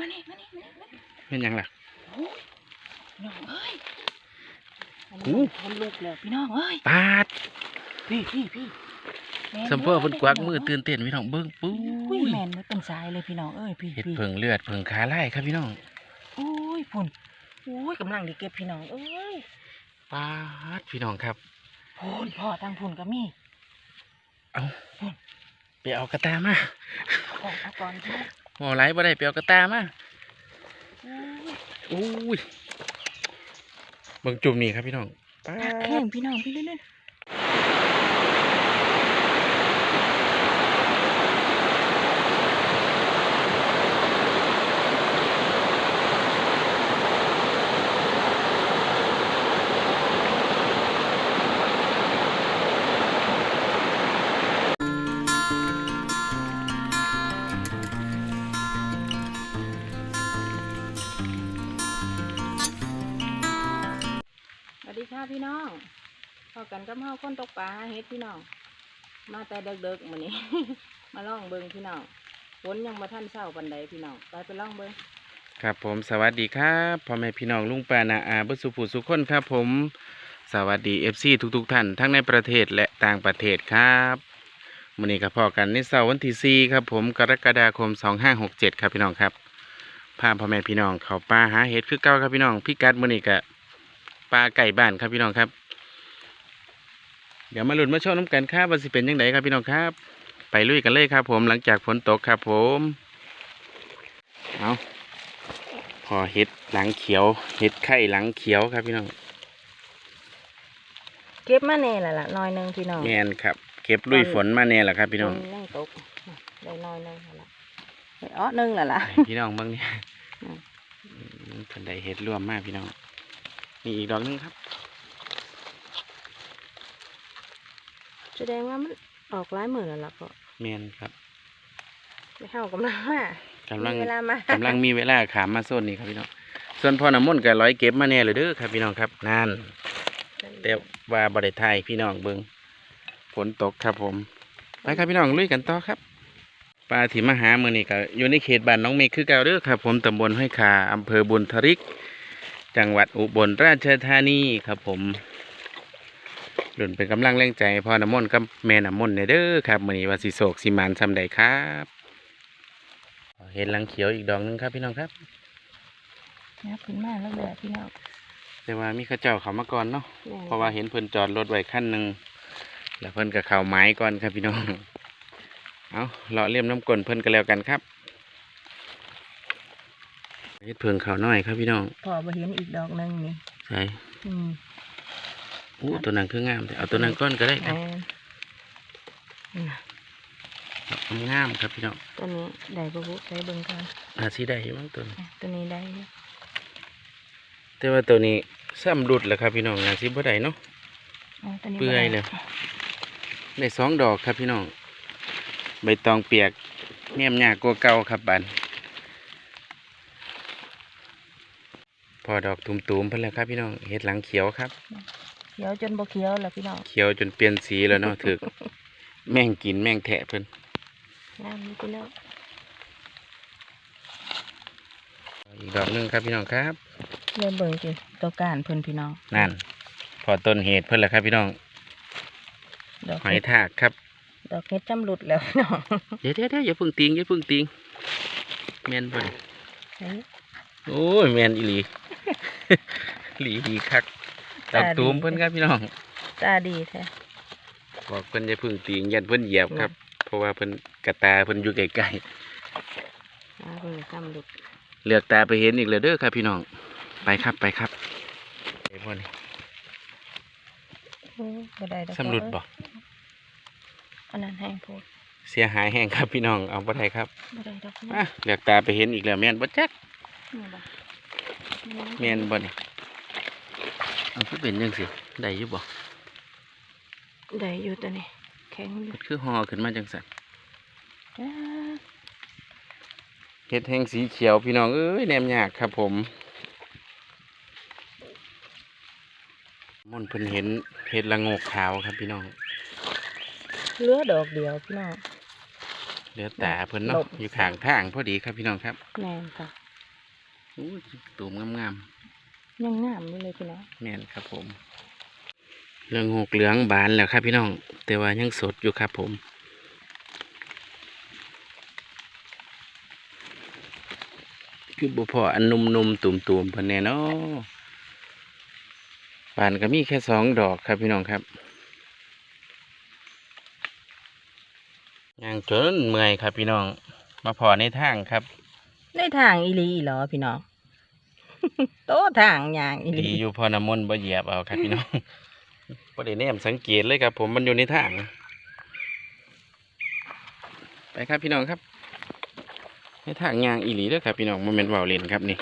มานี่มานี่มานี่มานี่เป็นหยังล่ะโอ้ยน้องเอ้ยโอ้คนลุกแล้วพี่น้องเอ้ยปาดพี่พี่พี่แนสัมเภอเพิ่นกวักมือตื่นเต้นพี่น้องเบิ่งปุ้อุ้ยยแมนไม่เป็นสายเลยพี่น้องเอ้ยพี่เห็ดพี่เพิงเลือดเพิงขาไล่ครับพี่น้องอุ้ยพุ่นอุ้ยกำลังดีเก็บพี่น้องเอ้ยปาดพี่น้องครับพุ่นพ่อทางพุ่นก็มีเอาไปเอากระตามาออกมาก่อนพี่ หมอไรบ่ได้ไปเอากระตามาอุ้ยอุ้ยเบิ่งจุ่มนี่ครับพี่น้องปาหักดแข้งพี่น้องพี่เล่น พี่น้องพอกันกับเฮาคนตกปลาเฮ็ดพี่น้อง มาแต่เด็กๆมื้อนี้ มาล่องเบิ่งพี่น้องฝนยังบ่ทันเช้าปานใดพี่น้องไปไปล่องเบิ่งครับผมสวัสดีครับพ่อแม่พี่น้องลุงปานาอาเบุสุผู้สุขคนครับผมสวัสดี FC ทุกๆท่านทั้งในประเทศและต่างประเทศครับมื้อนี้ก็พอกันในเสาร์วันที่4ครับผมกรกฎาคม2567ครับพี่น้องครับพาพ่อแม่พี่น้องเข้าป่าหาเห็ดคือเก่าครับพี่น้องพี่กัดมื้อนี้ก็ ปลาไก่บ้านครับพี่น้องครับ เดี๋ยวมาลุ้นมาชมน้ำกันครับว่าสิเป็นยังไงครับพี่น้องครับ ไปลุยกันเลยครับผมหลังจากฝนตกครับผมเอาพอเห็ดหลังเขียวเห็ดไข่หลังเขียวครับพี่น้องเก็บมาแน่และล่ะน้อยหนึงพี่น้องแมนครับเก็บลุยฝนมาเนี่ยแหละครับ พี่น้องฝยังตกได้น้อยหนึงและล่ะได้อ้อหนึงและล่ะให้พี่น้องเบ้างเนี่ยอืมอืมเพิ่นได้เห็ดรวมมากพี่น้อง นี่อีกดอกหนึงครับ แสดงว่ามันออกหลายมื้อแล้วล่ะก็แมนครับไม่เฮากำลังมากำลังมีเวลามากำลังมีเวลาขามมาโซนนี้ครับพี่น้องส่วนพ่อน้ำมนต์ก็ร้อยเก็บมาแน่เลยเด้อครับพี่น้องครับนั่นแต่ว่าบริไทยพี่น้องเบิงฝนตกครับผมไปครับพี่น้องลุยกันต่อครับปลาที่มาหาเมือนี่ก็อยู่ในเขตบ้านน้องเมฆคือเก่าเด้อครับ ผมตำบลห้วยคาอำเภอบุญทริก จังหวัดอุบลราชธานีครับผมหลุนเป็นกำลังแรงใจพ่อน้ำมนต์กับแม่น้ำมนต์เนี่ยเด้อครับมือนี้ว่าสิโศกสิมานซำใดครับ เห็นหลังเขียวอีกดอกหนึงครับ พี่น้องครับนะขึ้นมาแล้วเลยพี่น้องแต่ว่ามีเข้าเจ้าเขามาก่อนเนาะแม่นเพราะว่าเห็นเพิ่นจอดรถไว้คันหนึ่งแล้วเพิ่นก็เข้าไม้ก่อนครับพี่น้องเอาเลาะเลี่ยมน้ำกลนเพิ่นก็แล้วกันครับ เฮ็ดเพิงเขาวน้อยครับพี่น้องพอมาเห็นอีกดอกหนึงนี่ใช่อืมอู้ตัวนั้นคืองามแต่เอาตัวนั้นก้อนก็ได้แม่นะนน่ะเอางามครับพี่น้องตัวนี้ได้บ่บุใช้เบิ่งกันอาสิได้อยู่บ้างตัวนี้อะตัวนี้ได้อยู่แต่ว่าตัวนี้ซ้ำรุดแล้วครับพี่น้องอาสิบ่ได้เนาะอ๋อตัวนี้บ่เปื่อยได้เลยได้สองดอกครับพี่น้องใบตองเปียกแนมยากกว่าเก่าครับบัน พอดอกตุ่มๆเพิ่นแล้วครับ พี่น้องเห็ดหลังเขียวครับ เขียวจนบ่เขียวแล้วพี่น้องเขียวจนเปลี่ยนสีแล้วเนาะถึกแม่งกินแม่งแทะเพิ่นงามนี่พี่น้องอีกดอกหนึงครับพี่น้องครับเริ่มเบิ่งจิตัวการเพิ่นพี่น้องนั่น พอต้นเหตุเพิ่นแล้วครับพี่น้องดอกหอยเห็ดทากครับ ดอกเห็ดจำหลุดแล้วพี่น้องเดี๋ยวเดี๋ยวเดี๋ยวอย่าเพึ่งติงอย่าเพึ่งติงแม่นบ่นี่เฮ้ยโอ้ยแม่นอีหลี หลีดีคักดตาอกดีตูมเพิ่นครับพี่น้องตาดีแท้บอกเพิ่นอย่าเพึ่งติงยันเพิ่นเหยียบครับ เพราะว่าเพิ่นกระตาเพิ่นอยู่ใกล้อ่าเพิ่นจำหลุดๆเลือกตาไปเห็นอีกแล้วเด้อครับพี่น้อง ไปครับไปครับไอ้พ่อนี่โอ้บ่ได้ดอกสำรุดบ่อันนั้นแห้งโพดเสียหายแห้งครับพี่น้องเอาบ่ได้ครับบ่ได้ดอกอะเลือกตาไปเห็นอีกแล้วแม่นบ่จักนี่บ่ แม่นบ่นี่เอาคือเป็นจังซี่ได้อยู่บ่ได้อยู่ตัวนี้แข็งอยู่มันคือห่อขึ้นมาจังซั่นอ่าเฮ็ดแห้งสีเขียวพี่น้องเอ้ยแนมยากครับผมม่อนเพิ่นเห็นเห็ดละโงกขาวครับพี่น้องเหลือดอกเดียวพี่น้องเหลือตาเพิ่นเนาะหลบอยู่ข้างทางพอดีครับพี่น้องครับแม่นค่ะ อู้ยตูมงามยังงามอยู่เลยพี่น้องๆแม่นครับผม เรื่องหกเหลืองบานแล้วครับพี่น้อง แต่ว่ายังสดอยู่ครับผมคือบุพออันนุ่มๆตุ่มๆเพิ่นแน่เนาะบานก็มีแค่สองดอกครับพี่น้องครับย่างจนเมื่อยครับพี่น้อง มาพอในทางครับ ในทางอีหลีอีหรอพี่น้อง โตทางอย่างอีหดีลีอยู่พอน้ำมนต์บ่เหยียบเอาครับพี่น้องประเด็นนี้ผมสังเกตเลยครับผมมันอยู่ในทาง ไปครับพี่น้องครับในทางยางอีหลีเด้อครับพี่น้องมันเป็นว่าวเล่นครับนี่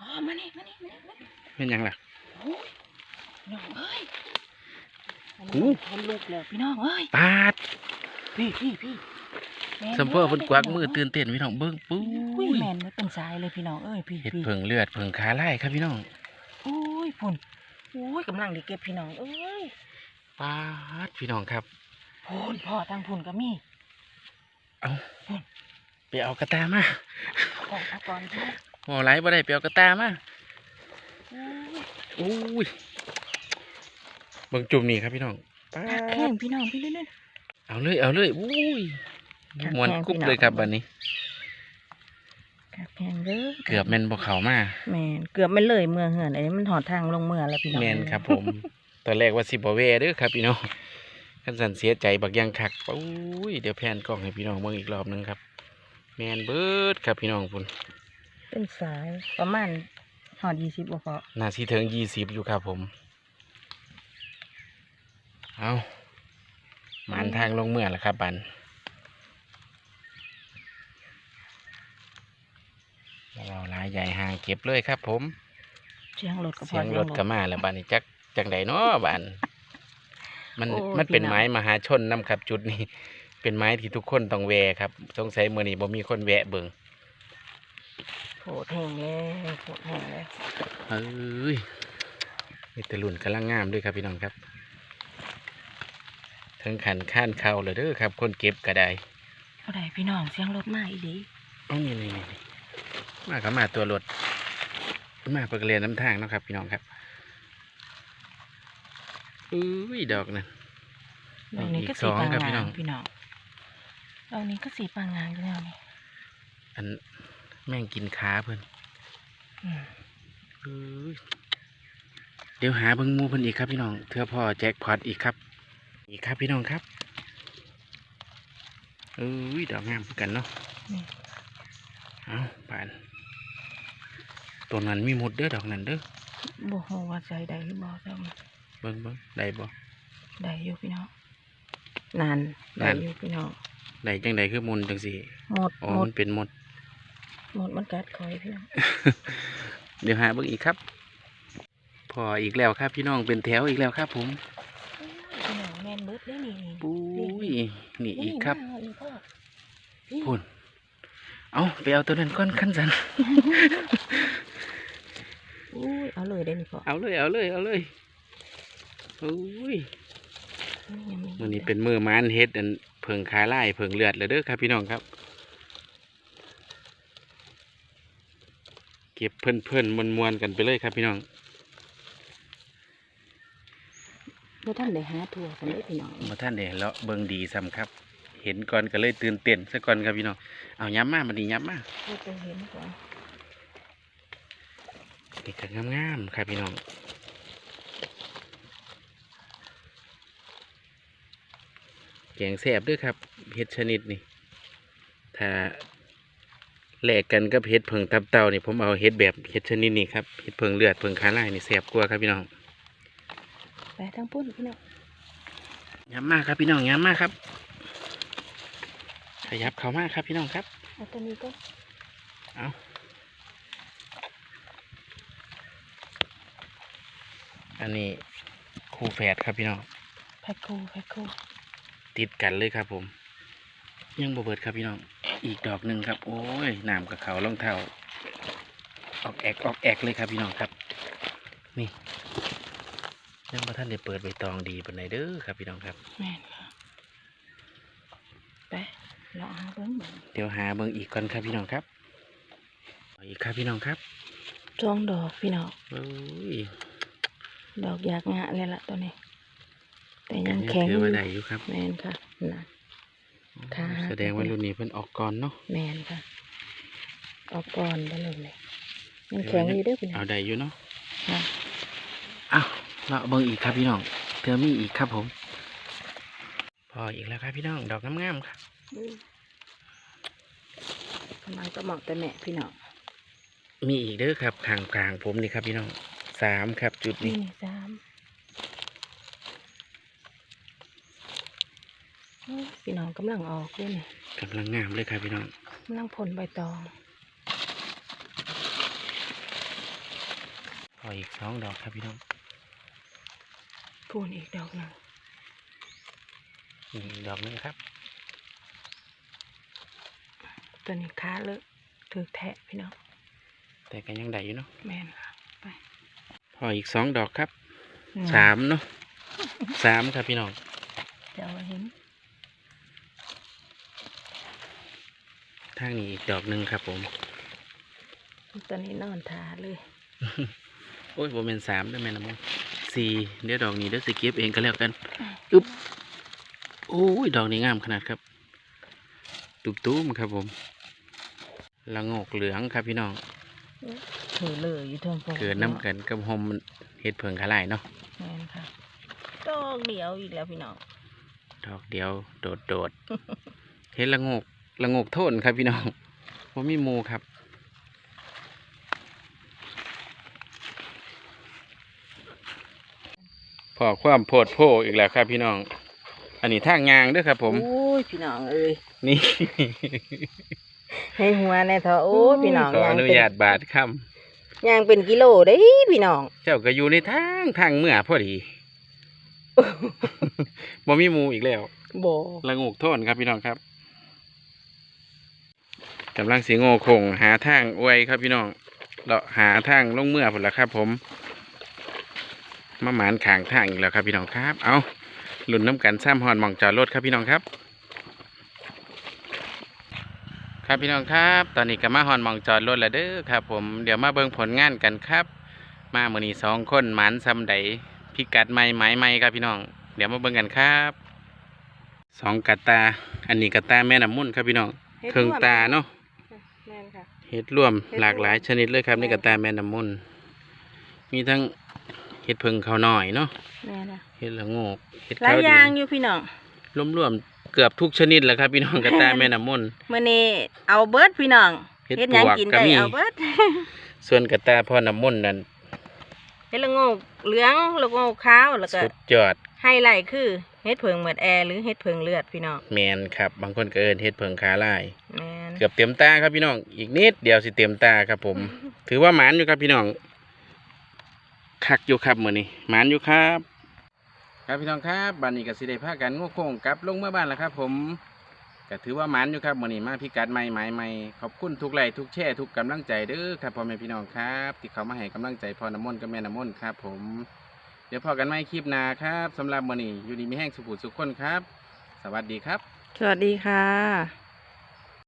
อ๋อมานี่มานี่มานี่มานี่เป็นหยังล่ะ โอ้ยน้องเอ้ย อู้คนลุกเลยพี่น้องเอ้ยปาดพี่พี่พี่แนสัมเพื่อเพิ่นกวักมือตื่นเต้นพี่น้องเบิ้งปุ้อุ้ยยแมนไม่เป็นสายเลยพี่น้องเอ้ยพี่เห็ดพี่เพิงเลือดเพิงขาไล่ครับพี่น้องอุ้ยพุ่นอุ้ยกำลังดีเก็บพี่น้องเอ้ยปาดพี่น้องครับพุ่นพ่อทางพุ่นก็มีเอาไปเอากระตามาก่อนเอาก่อนพี่หอไหลบ่ได้ไปเอากระตามาอุ้ยอุ้ย เบิ่งจุ่มนี่ครับพี่น้องปาหักดแข้งพี่น้องพี่เล่นเอาเลยเอาเลยอุ้ยครับมวนแพงกรุบพี่น้องเลยครับบัดนี้ๆหักแข้งเด้อเกือบแม่นบ่เข้ามาแมนเกือบไม่เลยเมืองเหือนอันนี้มันหอดทางลงเมืองแล้วพี่น้องแม่นครับ ผมตอนแรกว่าสิบ่แวเด้อครับพี่น้องคันสันเสียใจบักอยังคักอุ้ยเดี๋ยวแพนกล้องให้พี่น้องเบิ่งอีกรอบหนึงครับ แม่นเบิดครับพี่น้องพุ่นเป็นสายประมาณหอดยี่สิบบ่พอน่าสิถึง20อยู่ครับผม เอาหมันทางลงเมื่อแล้วครับบันเราหลายใหญ่ห่างเก็บเลยครับ ผม เสียงรถก็พเสีอยงรถก็มาแล้วบ้านนี้จักจังใดเนาะบ้านมันโอ้มันเป็นพี่น้องไม้มหาชนนำครับ จุดนี้ เป็นไม้ที่ทุกคนต้องแวะครับสงสัยมื้อนี้บ่มีคนแวะเบิ่งโผล่แห้งเลยโผล่แห้งเลยเอ้ยมีแต่รุ่นกำลังงามด้วยครับพี่น้องครับ ถึงขันข้านเข้าเลยเด้อครับ คนเก็บก็ได้ก็ได้พี่น้องเสียงรถมาอีหลีเอ้านี่นี่นี่นี่มาก็มาตัวรถมาเปิกเรียนน้ำทางเนาะครับ พี่น้องครับอุ้ยดอกนั่นดอกนี้ก็อีกสีสองปางครับพี่งาน้อมงพี่น้องดอกนี้ก็สีปางงามอยู่แล้วนี่อันแม่งกินขาเพิ่นอืมเอ้ยเดี๋ยวหาเบิ่งหมูเพิ่นอีกครับพี่น้องเทื่อพ่อแจ็คพอตอีกครับ อีกครับพี่น้องครับเอ้ยดอกงามคือกันเนาะนี่เอาปานตัวนั้นมีหมดเด้อดอกนั้นเด้อบ่ฮู้ว่าใจใดหรือบ่แต่ว่าเบิ่งเบิ่งได้บ่ได้อยู่พี่น้องนานได้นานอยู่พี่น้องได้จังใดคือมุนจังสี่หมดอ๋อหมดมันเป็นหมดหมดมันกัดคอยพี่น้องเดี๋ยวหาเบิ่งอีกครับ พออีกแล้วครับพี่น้องเป็นแถวอีกแล้วครับผม ปุ้ยนี่อีกครับนี่พ่อพี่พุ่นเอาไปเอาตัวนั้นก้อนขั้นสันอุ้ยเอาเลยได้อนี่พ่อเอาเลยเอาเลยเอาเลยอุ้ยยังมีมือนี้เป็นมือมานเฮ็ดอันเพิงขาไล่เพิงเลือดเลยเด้อครับพี่น้องครับ เก็บเพิ่นเพิ่นมวนมวนๆกันไปเลยครับพี่น้อง บ่ท่านได้หาทั่วกันเลยพี่น้องมาท่านเด้เลาะเบิ่งดีซ้ำครับ เห็นก่อนก็เลยตื่นเต้นซะก่อนครับพี่น้องเอาย้ำมามาดีย้ำมาเพื่อจะเห็นก่อนนี่ก็งามๆครับพี่น้องแกงแซ่บเด้วยครับเห็ดชนิดนี่ถ้าแลกกันกับเห็ดเพิงตับเต่านี่ผมเอาเห็ดแบบเห็ดชนิดนี้ครับเห็ดเพิงเลือดเพิงขาไล่นี่แซ่บกว่าครับพี่น้อง ไปทางปุ้นพี่น้องย้ำมากครับพี่น้องย้ำมากครับ ขยับเข้ามาครับพี่น้องครับเอาตัวนี้ก็เอาอันนี้คู่แฝดครับพี่น้องแพ็คคู่แพ็คคู่ติดกันเลยครับผม ยังบ่เบิดครับพี่น้อง อีกดอกหนึ่งครับ โอ้ยน้ำกับเขารองเท้าออกแอกออกแอกเลยครับพี่น้องครับ นี่ ยังพระท่านได้เปิดใบตองดีปานใดเด้อครับพี่น้องครับ แม่นค่ะไปเราหาเบิ่งเบิ่งเดี๋ยวหาเบิ่งอีกก่อนครับพี่น้องครับเอาอีกครับพี่น้องครับสองดอกพี่น้องโอ้ยดอกอยากงะเลยล่ะตัวนี้ แต่อัยันงนี้แข็งถือว่าได้อยู่ครับแมนค่ะนะค่ะแสดงว่ารุ่นนี้เพิ่นออกก่อนเนาะแมนค่ะเอาก่อนได้เลยเลยยังแข็งอยู่เด้อพี่น้อเอางได้อยู่เนาะ ค่ะอ้าวเราเบิ่งอีกครับพี่น้องเธอมีอีกครับผม พออีกแล้วครับพี่น้อง ดอกงามๆครับกำลังก็เหมาะแต่แม่พี่น้อง มีอีกเด้อครับข้างกลางผมนี่ครับพี่น้องสามครับจุดนี่นี้นี่สามโอ้ยพี่น้องกำลังออกด้วยนี่กำลังงามเลยครับพี่น้องกำลังผลใบตอง พออีกสองดอกครับพี่น้อง พูนอีกดอกหนึ่งนี่อีกดอกหนึงครับ ตัวนี้ค้าเลอะถือแทะพี่น้องแต่ก็ยังได้อยู่เนาะแมนค่ะไปพออีกสองดอกครับอืสามเนาะสามครับพี่น้องเดี๋ยวเห็นทางนี้อีกดอกหนึ่งครับผมตัวนี้นอนทาเลย โอ้ยโบเมนสามได้ไหมนะมั้ง สี่เดี๋ยวดอกนี้เดี๋ยวสิเก็บเองก็แล้วกันอึ๊บโอ้ยดอกนี้งามขนาดครับ ตุบตุ้มครับผมละโงกเหลืองครับพี่น้องถือเลยอยู่เทิงโพเกิดน้ำกันกับหมมันเห็ดเผิงขาลายเนาะแมนค่ะดอกเดียวอีกแล้วพี่น้องดอกเดียวโดดโดดๆเห็ดละโงกละโงกโทนครับพี่น้องว่ามีหมูครับ พอความโพดโพอีกแล้วครับพี่น้อง อันนี้ทางยางเด้วยครับ ผม โอ้ยพี่น้องเอ้ยนี่ ให้หัวในเถอะโอ้ยพี่น้องขออนุเป็นญาตบาดคยางเป็นกิโลเด้พี่น้องำเจ้าก็อยู่ในทางทางเมื่อพอดี บ่มีหมูอีกแล้ว โบละงูกโทนครับพี่น้องครับกำลังสีโง่คงหาทางอวยครับพี่น้องเราหาทางลงเมื่อผลละครับ ผม มาหมานขางทางอีกแล้วครับพี่น้องครับ เอาหลุนน้ำกันซ้ำหอนหมองจอดรถครับพี่น้องครับ ครับพี่น้องครับ ตอนนี้ก็มาหอนหมองจอดรถแล้วเด้อครับ ผมเดี๋ยวมาเบิ่งผลงานกันครับ มามือนี้สองคนหมานซ้ำใดพิกัดใหม่หมายใหม่ครับพี่น้อง เดี๋ยวมาเบิ่งกันครับสองกะตา อันนี้กะตาแม่น้ำมุ่นครับพี่น้องเครื่องตาเนาะแม่นค่ะเห็ดร่วมเห็ดรวมหลากหลายชนิดเลยครับแม่นี่กะตาแม่น้ำมุ่นมีทั้ง เห็ดเพิงเขาวหน่อยเนาะแม่นะเห็ดละโงกเห็ดหลาขายวดิอย่างนอยู่พี่น้องรวมๆเกือบทุกชนิดแหละครับพี่น้องกะตาแม่น้ำมุ่นมื้อนี้เอาเบิดพี่น้องเห็ดเฮ็ดหยังปวกกินก็ได้มี เอาเบิด ส่วนกะตาพ่อน้ำมุ่นนั่นเฮ็ดละโงกเหลืองละโงกขาวแล้วก็สุดยอดไฮไลท์คือเฮ็ดเพิงเหมือดแอร์หรือเฮ็ดเพิงเลือดพี่น้องแมนครับ บางคนก็เอินเห็ดเพิงขาลาย แม่นเกือบเต็มตาครับพี่น้อง อีกนิดเดียวสิเต็มตาครับผม ถือว่าหมานอยู่ครับพี่น้อง คักอยู่ครับมือนี้หมานอยู่ครับ ครับพี่น้องครับบ้านนี้ก็สิได้พากันงวโค้งกลับลงเมื่อบ้านแล้วครับ ผมก็ถือว่าหมานอยู่ครับมือนี้มาพิกัดใหม่หมายใหม่ขอบคุณทุกไลค์ทุกแช่ทุกกำลังใจเด้อครับพ่อแม่พี่น้องครับที่เขามาให้กำลังใจพ่อน้ำมนต์กับแม่น้ำมนต์ครับ ผม เดี๋ยวพอกันใหม่คลิปหน้าครับสำหรับมือนี้อยู่ดีมีแห้งสุขุสุขคนครับ สวัสดีครับ สวัสดีค่ะ